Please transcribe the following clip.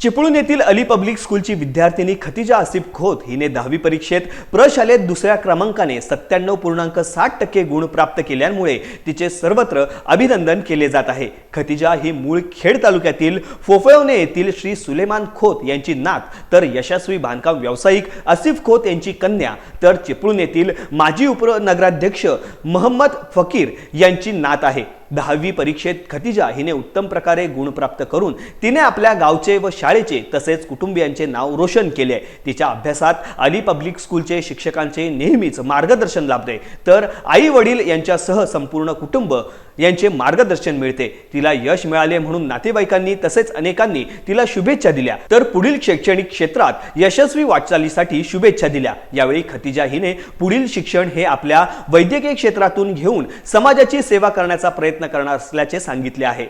चिपळूण येथील अली पब्लिक स्कूलची विद्यार्थिनी खतिजा आसिफ खोत हिने दहावी परीक्षेत प्रशालेत दुसऱ्या क्रमांकाने सत्त्याण्णव पूर्णांक साठ टक्के गुण प्राप्त केल्यामुळे तिचे सर्वत्र अभिनंदन केले जात आहे. खतिजा ही मूळ खेड तालुक्यातील फोफळवणे येथील श्री सुलेमान खोत यांची नात तर यशस्वी बांधकाम व्यावसायिक आसिफ खोत यांची कन्या तर चिपळूण येथील माजी उपनगराध्यक्ष महम्मद फकीर यांची नात आहे. दहावी परीक्षेत खतिजा हिने उत्तम प्रकारे गुण प्राप्त करून तिने आपल्या गावचे व शाळेचे तसेच कुटुंबियांचे नाव रोशन केले आहे. तिच्या अभ्यासात अली पब्लिक स्कूलचे शिक्षकांचे नेहमीच मार्गदर्शन लाभते. तर आई वडील यांच्यासह संपूर्ण कुटुंब यांचे मार्गदर्शन मिळते. तिला यश मिळाले म्हणून नातेवाईकांनी तसेच अनेकांनी तिला शुभेच्छा दिल्या. तर पुढील शैक्षणिक क्षेत्रात यशस्वी वाटचालीसाठी शुभेच्छा दिल्या. यावेळी खतिजा हिने पुढील शिक्षण हे आपल्या वैद्यकीय क्षेत्रातून घेऊन समाजाची सेवा करण्याचा प्रयत्न प्रयत्न करणार असल्याचे सांगितले आहे.